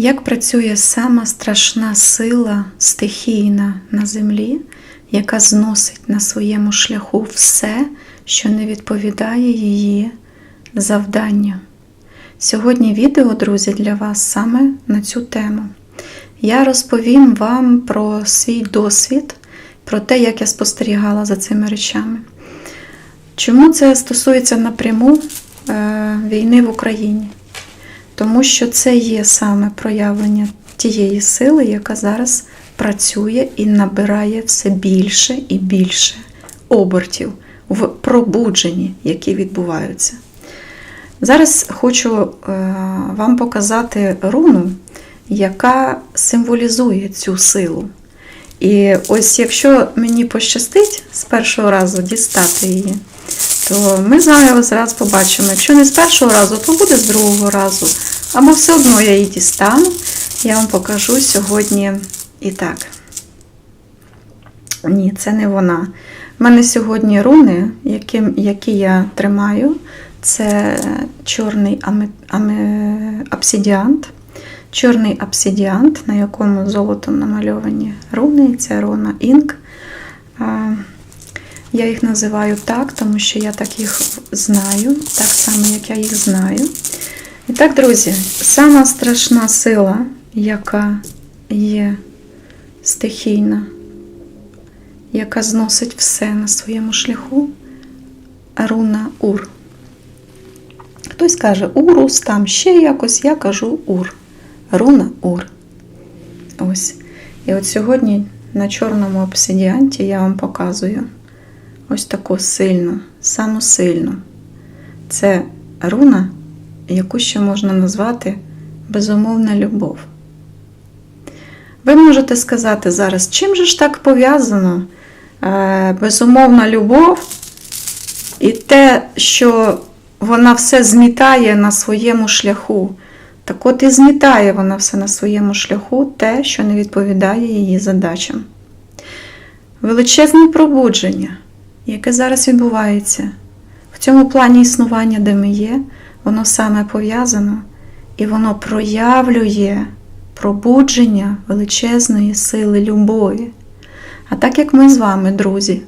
Як працює сама страшна сила стихійна на землі, яка зносить на своєму шляху все, що не відповідає її завданню? Сьогодні відео, друзі, для вас саме на цю тему. Я розповім вам про свій досвід, про те, як я спостерігала за цими речами. Чому це стосується напряму е, війни в Україні? Тому що це є саме проявлення тієї сили, яка зараз працює і набирає все більше і більше обертів в пробудженні, які відбуваються. Зараз хочу е, вам показати руну, яка символізує цю силу. І ось якщо мені пощастить з першого разу дістати її, то ми з вами побачимо. Якщо не з першого разу, то буде з другого разу. Або все одно я її дістану. Я вам покажу сьогодні і так. Ні, це не вона. У мене сьогодні руни, які, які я тримаю, це чорний аме, аме, обсидіант. Чорний обсидіант, на якому золотом намальовані руни, це руна Інк. Я їх називаю так, тому що я так їх знаю, так само, як я їх знаю. І так, друзі, сама страшна сила, яка є стихійна, яка зносить все на своєму шляху, руна Ур. Хтось каже Урус, там ще якось, я кажу Ур. Руна Ур. Ось. І от сьогодні на чорному обсидіанті я вам показую ось таку сильну, саму сильну. Це руна, яку ще можна назвати безумовна любов. Ви можете сказати зараз, чим же ж так пов'язано е, безумовна любов і те, що вона все змітає на своєму шляху. Так от і змітає вона все на своєму шляху те, що не відповідає її задачам. Величезне пробудження, яке зараз відбувається, в цьому плані існування, де ми є, воно саме пов'язано і воно проявлює пробудження величезної сили любові. А так як ми з вами, друзі,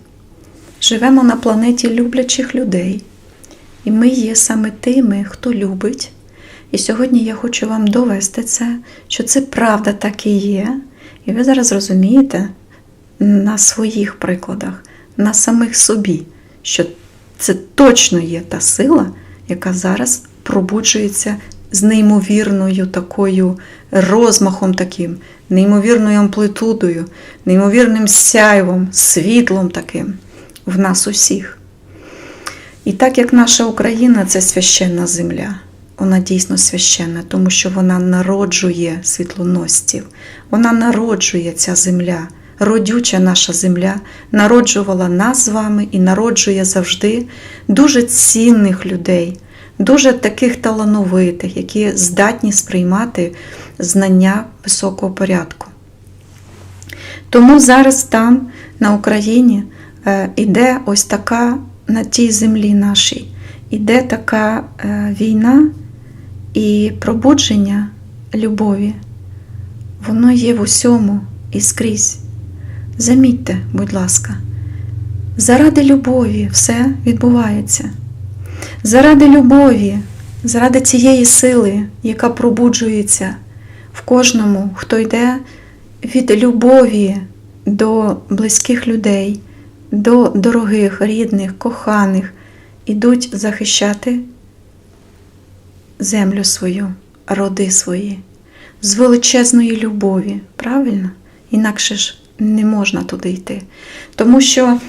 живемо на планеті люблячих людей, і ми є саме тими, хто любить. І сьогодні я хочу вам довести це, що це правда так і є. І ви зараз розумієте на своїх прикладах, на самих собі, що це точно є та сила, яка зараз пробуджується з неймовірною такою розмахом таким, неймовірною амплитудою, неймовірним сяйвом, світлом таким в нас усіх. І так як наша Україна це священна земля, вона дійсно священна, тому що вона народжує світлоносців, вона народжує ця земля, родюча наша земля, народжувала нас з вами і народжує завжди дуже цінних людей, дуже таких талановитих, які здатні сприймати знання високого порядку. Тому зараз там, на Україні, іде ось така на тій землі нашій, іде така війна і пробудження любові. Воно є в усьому і скрізь. Замітьте, будь ласка, заради любові все відбувається. Заради любові, заради цієї сили, яка пробуджується в кожному, хто йде від любові до близьких людей, до дорогих, рідних, коханих, ідуть захищати землю свою, роди свої, з величезної любові, правильно? Інакше ж не можна туди йти. Тому що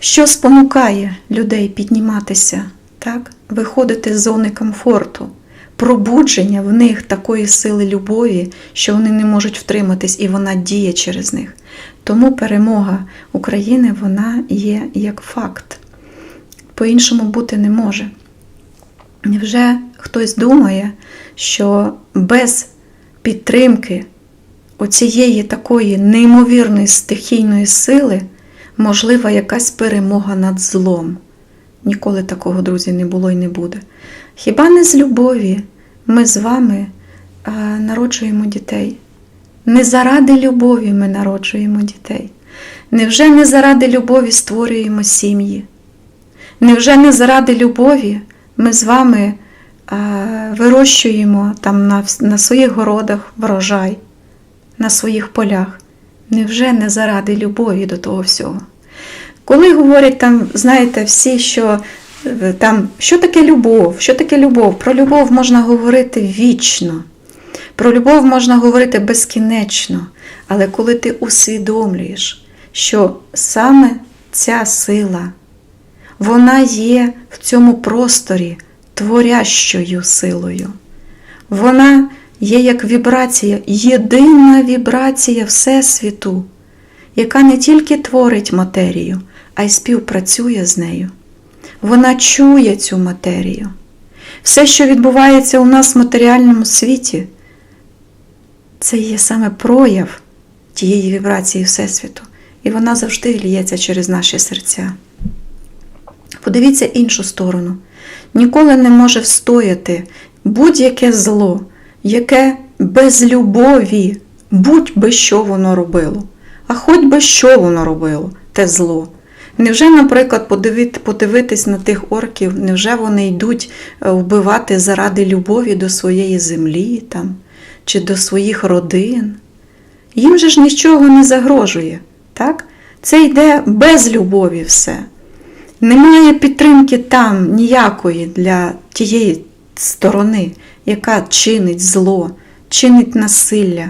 що спонукає людей підніматися, так? виходити з зони комфорту, пробудження в них такої сили любові, що вони не можуть втриматись, і вона діє через них. Тому перемога України вона є як факт. По-іншому бути не може. Невже хтось думає, що без підтримки оцієї такої неймовірної стихійної сили можлива якась перемога над злом? Ніколи такого, друзі, не було і не буде. Хіба не з любові ми з вами народжуємо дітей? Не заради любові ми народжуємо дітей. Невже не заради любові створюємо сім'ї? Невже не заради любові ми з вами вирощуємо там на своїх городах врожай, на своїх полях? Невже не заради любові до того всього? Коли говорять там, знаєте, всі, що е, там, що таке любов? Що таке любов? Про любов можна говорити вічно. Про любов можна говорити безкінечно, але коли ти усвідомлюєш, що саме ця сила, вона є в цьому просторі творящою силою. Вона є як вібрація, єдина вібрація Всесвіту, яка не тільки творить матерію, а й співпрацює з нею. Вона чує цю матерію. Все, що відбувається у нас в матеріальному світі, це є саме прояв тієї вібрації Всесвіту, і вона завжди ліється через наші серця. Подивіться іншу сторону. Ніколи не може встояти будь-яке зло, яке без любові, будь би що воно робило, а хоч би що воно робило, те зло. Невже, наприклад, подивитись на тих орків, невже вони йдуть е, вбивати заради любові до своєї землі там, чи до своїх родин? Їм же ж нічого не загрожує, так? Це йде без любові все. Немає підтримки там ніякої для тієї сторони, яка чинить зло, чинить насилля.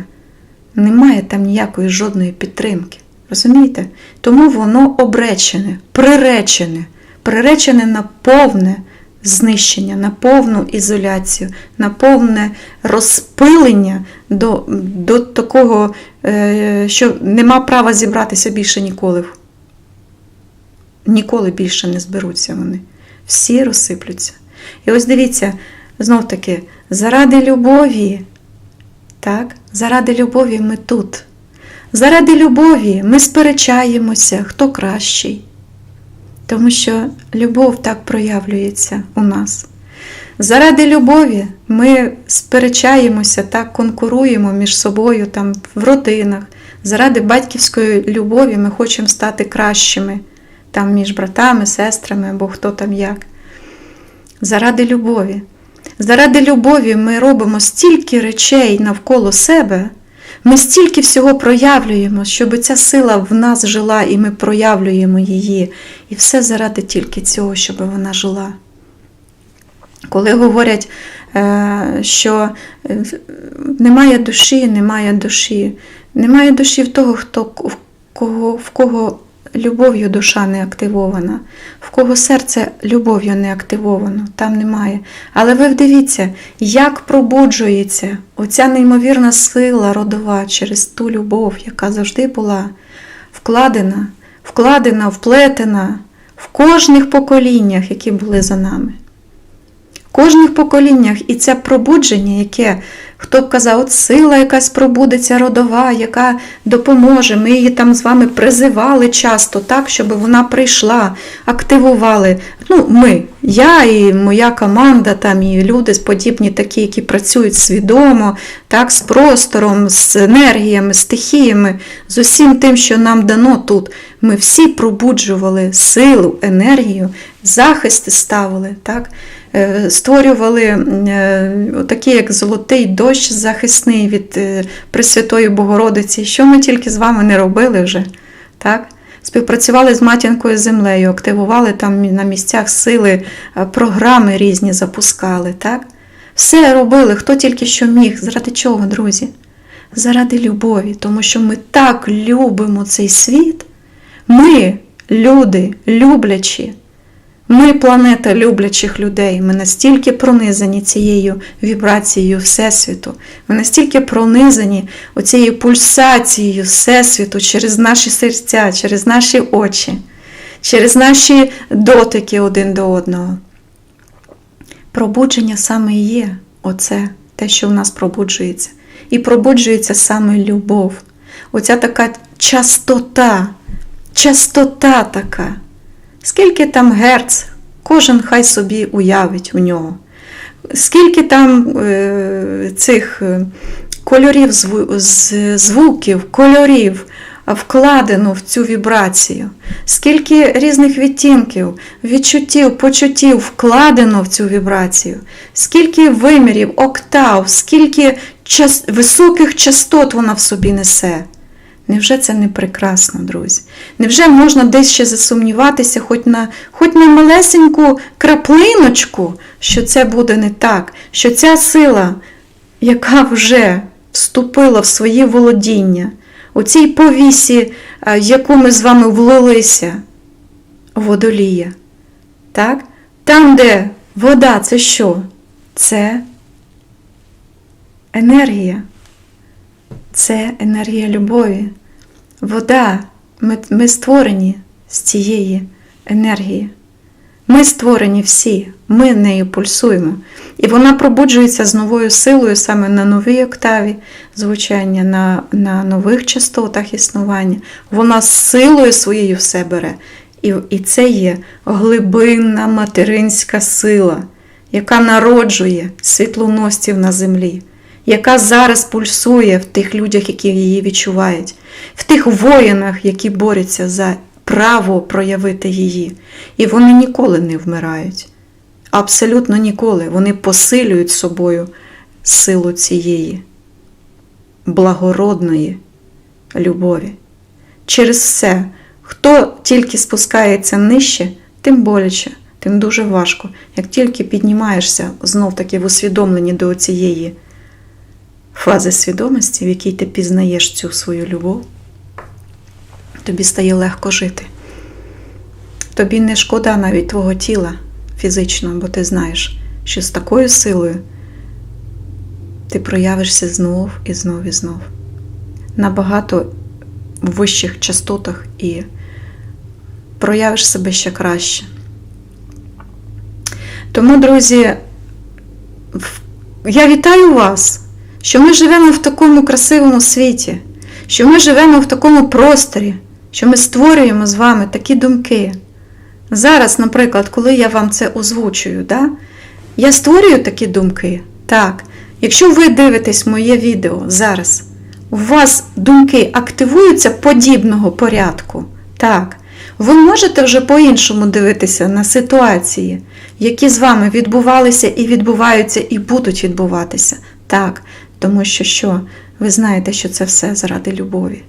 Немає там ніякої жодної підтримки. Розумієте? Тому воно обречене, приречене, приречене на повне знищення, на повну ізоляцію, на повне розпилення до, до такого, е, що нема права зібратися більше ніколи. Ніколи більше не зберуться вони. Всі розсиплються. І ось дивіться, знов таки, заради любові, так, заради любові ми тут. Заради любові ми сперечаємося, хто кращий. Тому що любов так проявлюється у нас. Заради любові ми сперечаємося, так конкуруємо між собою там в родинах. Заради батьківської любові ми хочемо стати кращими там між братами, сестрами або хто там як. Заради любові. Заради любові ми робимо стільки речей навколо себе, ми стільки всього проявлюємо, щоб ця сила в нас жила, і ми проявлюємо її. І все заради тільки цього, щоб вона жила. Коли говорять, е, що е, немає душі, немає душі, немає душі в того, хто в кого, в кого любов'ю душа не активована, в кого серце любов'ю не активовано, там немає. Але ви вдивіться, як пробуджується оця неймовірна сила родова через ту любов, яка завжди була вкладена, вкладена, вплетена в кожних поколіннях, які були за нами. В кожних поколіннях і це пробудження, яке хто б казав, от сила якась пробудеться родова, яка допоможе. Ми її там з вами призивали часто, так, щоб вона прийшла, активували. Ну, ми, я і моя команда, там і люди подібні такі, які працюють свідомо, так, з простором, з енергіями, стихіями, з усім тим, що нам дано тут. Ми всі пробуджували силу, енергію, захисти ставили. так, Створювали такі, як золотий дощ захисний від е, Пресвятої Богородиці, що ми тільки з вами не робили вже. так? Співпрацювали з матінкою землею, активували там на місцях сили, програми різні запускали. так? Все робили, хто тільки що міг. Заради чого, друзі? Заради любові, тому що ми так любимо цей світ. Ми, люди, люблячі. Ми планета люблячих людей, ми настільки пронизані цією вібрацією Всесвіту, ми настільки пронизані оцією пульсацією Всесвіту через наші серця, через наші очі, через наші дотики один до одного. Пробудження саме є оце, те, що в нас пробуджується. І пробуджується саме любов. Оця така частота, частота така. Скільки там герц, кожен хай собі уявить у нього. скільки там е, цих е, кольорів, звуків, кольорів вкладено в цю вібрацію, скільки різних відтінків, відчуттів, почуттів вкладено в цю вібрацію, скільки вимірів, октав, скільки час, високих частот вона в собі несе. Невже це не прекрасно, друзі? Невже можна десь ще засумніватися, хоч на, хоч на малесеньку краплиночку, що це буде не так, що ця сила, яка вже вступила в своє володіння, у цій повісі, е, в яку ми з вами влилися, водолія. Так? Там, де вода, це що? Це енергія. Це енергія любові. Вода. Ми, ми створені з цієї енергії. Ми створені всі, ми нею пульсуємо. І вона пробуджується з новою силою саме на новій октаві звучання, на, на нових частотах існування. Вона з силою своєю все бере. І, і це є глибинна материнська сила, яка народжує світлоносців на землі, яка зараз пульсує в тих людях, які її відчувають, в тих воїнах, які борються за право проявити її. І вони ніколи не вмирають. Абсолютно ніколи. Вони посилюють собою силу цієї благородної любові. Через все, хто тільки спускається нижче, тим боляче, тим дуже важко. Як тільки піднімаєшся знов таки в усвідомленні до цієї фази свідомості, в якій ти пізнаєш цю свою любов, тобі стає легко жити. Тобі не шкода навіть твого тіла фізично, бо ти знаєш, що з такою силою ти проявишся знов і знов і знов. Набагато в вищих частотах і проявиш себе ще краще. Тому, друзі, я вітаю вас, що ми живемо в такому красивому світі, що ми живемо в такому просторі, що ми створюємо з вами такі думки. Зараз, наприклад, коли я вам це озвучую, да, я створюю такі думки. Так, якщо ви дивитесь моє відео зараз, у вас думки активуються подібного порядку. Так, ви можете вже по-іншому дивитися на ситуації, які з вами відбувалися і відбуваються, і будуть відбуватися. Так, тому що що? Ви знаєте, що це все заради любові.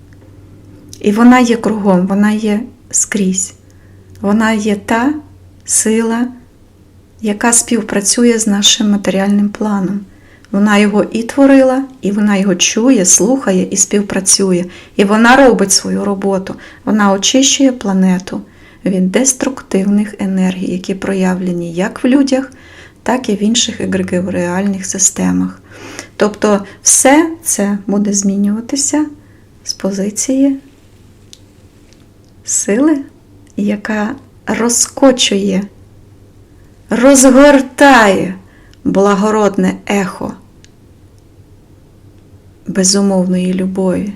І вона є кругом, вона є скрізь. Вона є та сила, яка співпрацює з нашим матеріальним планом. Вона його і творила, і вона його чує, слухає і співпрацює. І вона робить свою роботу. Вона очищує планету від деструктивних енергій, які проявлені як в людях, так і в інших егрегоріальних системах. Тобто все це буде змінюватися з позиції сили, яка розкочує, розгортає благородне ехо безумовної любові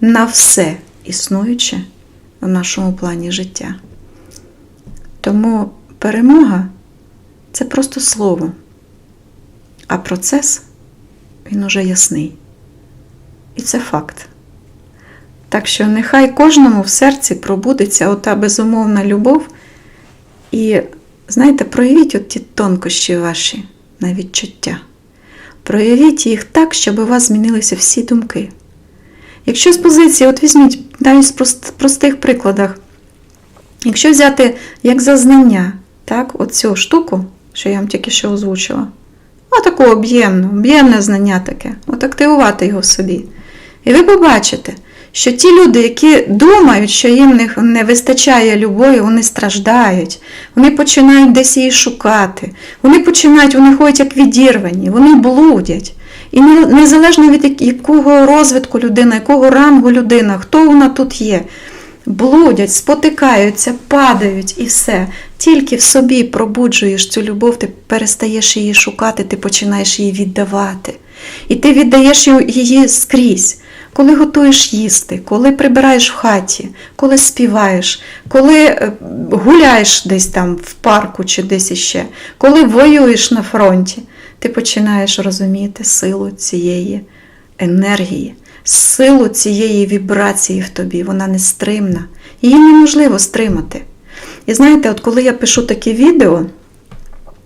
на все існуюче в нашому плані життя. Тому перемога це просто слово, а процес він уже ясний. І це факт. Так що нехай кожному в серці пробудеться ота безумовна любов. І, знаєте, проявіть от ті тонкощі ваші на відчуття. Проявіть їх так, щоб у вас змінилися всі думки. Якщо з позиції, от візьміть навіть з простих прикладах, якщо взяти як зазнання, так, оцю штуку, що я вам тільки що озвучила, отаку об'ємну, об'ємне знання таке, от активувати його в собі. І ви побачите, що ті люди, які думають, що їм не вистачає любові, вони страждають, вони починають десь її шукати, вони починають, вони ходять як відірвані, вони блудять. І незалежно від якого розвитку людина, якого рангу людина, хто вона тут є, блудять, спотикаються, падають і все. Tільки в собі пробуджуєш цю любов, ти перестаєш її шукати, ти починаєш її віддавати. І ти віддаєш її- її скрізь. коли готуєш їсти, коли прибираєш в хаті, коли співаєш, коли е, гуляєш десь там в парку чи десь іще, коли воюєш на фронті, ти починаєш розуміти силу цієї енергії, силу цієї вібрації в тобі. Вона нестримна. Її неможливо стримати. І знаєте, от коли я пишу такі відео,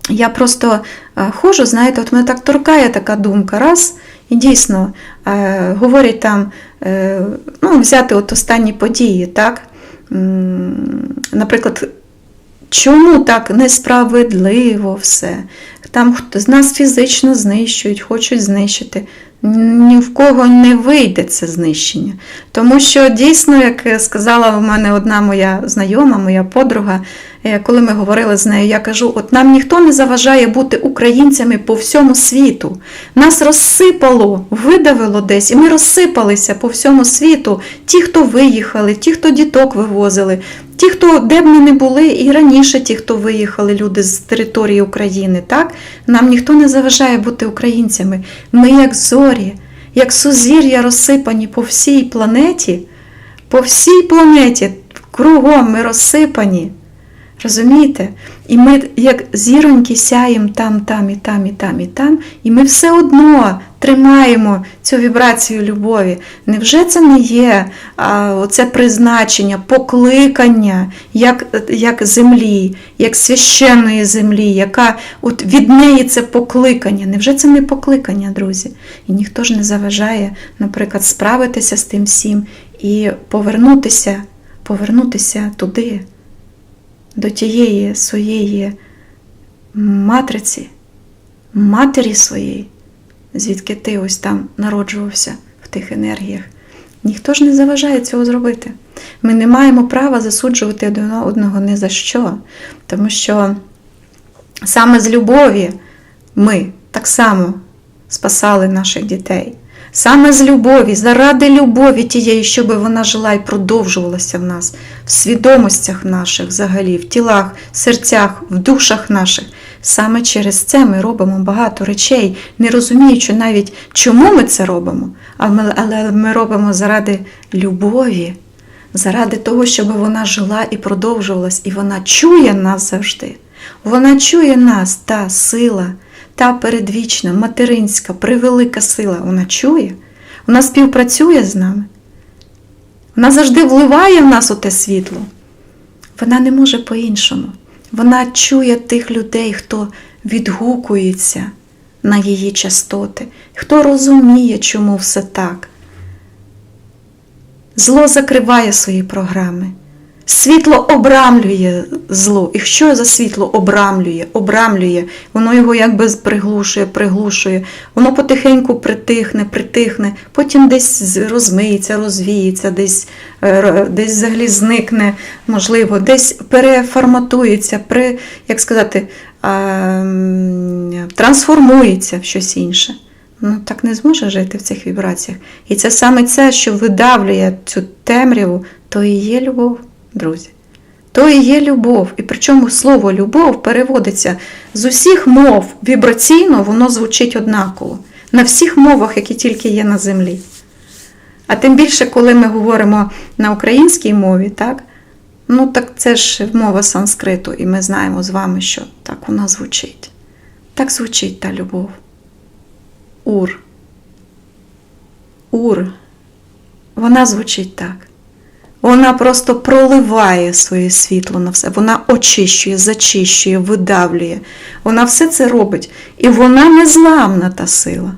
я просто е, ходжу, знаєте, от мене так торкає така думка, раз, і дійсно е, говорять там, е, ну, взяти от останні події, так? Наприклад, чому так несправедливо все? Там з нас фізично знищують, хочуть знищити. Ні в кого не вийде це знищення. Тому що дійсно, як сказала в мене одна моя знайома, моя подруга, коли ми говорили з нею, я кажу: от нам ніхто не заважає бути українцями по всьому світу. Нас розсипало, видавило десь, і ми розсипалися по всьому світу. Ті, хто виїхали, ті, хто діток вивозили, ті, хто де б ми не були, і раніше ті, хто виїхали, люди з території України, так? Нам ніхто не заважає бути українцями. Ми, як зорі, як сузір'я розсипані по всій планеті, по всій планеті, кругом ми розсипані. Розумієте? І ми, як зіроньки, сяємо там, там, і там, і там, і там, і ми все одно тримаємо цю вібрацію любові. Невже це не є а, оце призначення, покликання як, як землі, як священної землі, яка от від неї це покликання? Невже це не покликання, друзі? І ніхто ж не заважає, наприклад, справитися з тим всім і повернутися, повернутися туди до тієї своєї матриці, матері своєї, звідки ти ось там народжувався в тих енергіях. Ніхто ж не заважає цього зробити. Ми не маємо права засуджувати один одного ні за що, тому що саме з любові ми так само спасали наших дітей. Саме з любові, заради любові тієї, щоб вона жила і продовжувалася в нас, в свідомостях наших, взагалі, в тілах, в серцях, в душах наших. Саме через це ми робимо багато речей, не розуміючи навіть, чому ми це робимо, але ми робимо заради любові, заради того, щоб вона жила і продовжувалась, і вона чує нас завжди. Вона чує нас, та сила, та передвічна, материнська, превелика сила. Вона чує, вона співпрацює з нами. Вона завжди вливає в нас оте світло. Вона не може по-іншому. Вона чує тих людей, хто відгукується на її частоти, хто розуміє, чому все так. Зло закриває свої програми. Світло обрамлює зло. І що за світло обрамлює? Обрамлює, воно його якби приглушує, приглушує, воно потихеньку притихне, притихне, потім десь розмиється, розвіється, десь, е, десь взагалі зникне, можливо, десь переформатується, при, як сказати, трансформується в щось інше. Ну, так не зможе жити в цих вібраціях. І це саме це, що видавлює цю темряву, то і є любов, друзі. То і є любов. І причому слово любов переводиться з усіх мов вібраційно, воно звучить однаково. На всіх мовах, які тільки є на землі. А тим більше, коли ми говоримо на українській мові, так? Ну, так це ж мова санскриту, і ми знаємо з вами, що так вона звучить. Так звучить та любов. Ур. Ур. Вона звучить так. Вона просто проливає своє світло на все. Вона очищує, зачищує, видавлює. Вона все це робить. І вона незламна та сила.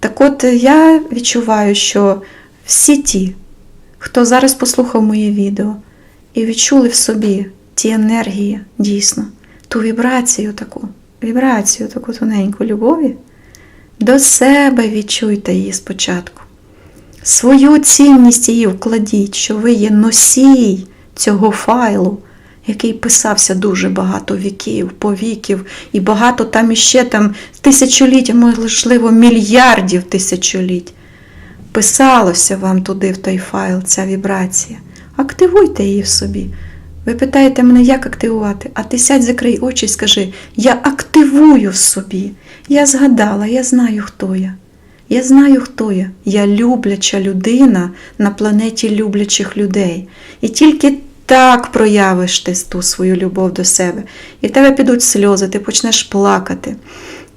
Так от я відчуваю, що всі ті, хто зараз послухав моє відео і відчули в собі ті енергії, дійсно, ту вібрацію таку, вібрацію таку тоненьку любові, до себе відчуйте її спочатку. Свою цінність її вкладіть, що ви є носій цього файлу, який писався дуже багато віків, повіків, і багато там іще там тисячоліть, можливо, мільярдів тисячоліть. Писалося вам туди в той файл, ця вібрація. Активуйте її в собі. Ви питаєте мене, як активувати? А ти сядь, закрий очі і скажи: Я активую в собі. Я згадала, я знаю, хто я. Я знаю, хто я. Я любляча людина на планеті люблячих людей. І тільки так проявиш ти ту свою любов до себе. І в тебе підуть сльози, ти почнеш плакати.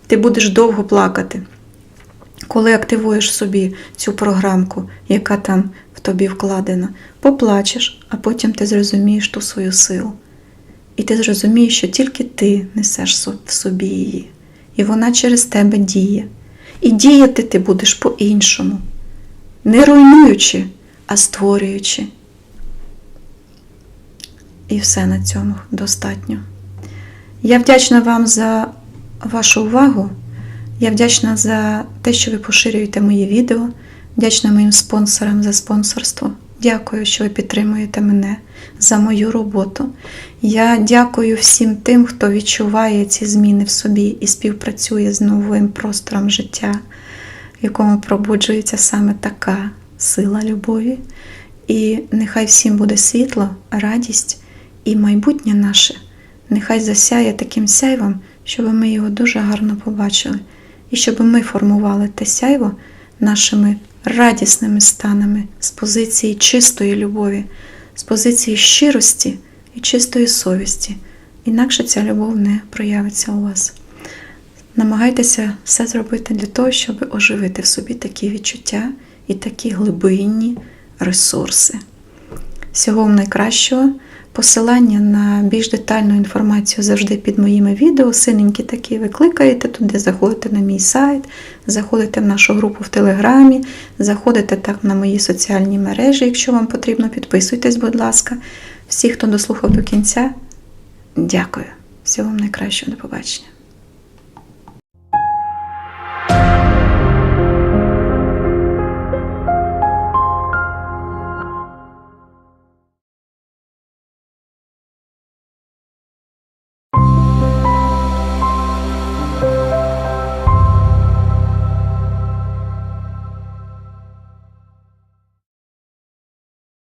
Ти будеш довго плакати. Коли активуєш собі цю програмку, яка там в тобі вкладена, поплачеш, а потім ти зрозумієш ту свою силу. І ти зрозумієш, що тільки ти несеш в собі її, і вона через тебе діє. І діяти ти будеш по-іншому, не руйнуючи, а створюючи. І все на цьому достатньо. Я вдячна вам за вашу увагу. Я вдячна за те, що ви поширюєте мої відео. Вдячна моїм спонсорам за спонсорство. Дякую, що ви підтримуєте мене за мою роботу. Я дякую всім тим, хто відчуває ці зміни в собі і співпрацює з новим простором життя, в якому пробуджується саме така сила любові. І нехай всім буде світло, радість і майбутнє наше. Нехай засяє таким сяйвом, щоб ми його дуже гарно побачили, і щоб ми формували те сяйво нашими радісними станами з позиції чистої любові, з позиції щирості і чистої совісті. Інакше ця любов не проявиться у вас. Намагайтеся все зробити для того, щоб оживити в собі такі відчуття і такі глибинні ресурси. Всього вам найкращого. Посилання на більш детальну інформацію завжди під моїми відео. Синенькі такі ви кликаєте туди, заходите на мій сайт, заходите в нашу групу в Телеграмі, заходите так на мої соціальні мережі, якщо вам потрібно, підписуйтесь, будь ласка. Всі, хто дослухав до кінця, дякую. Всього вам найкращого, до побачення.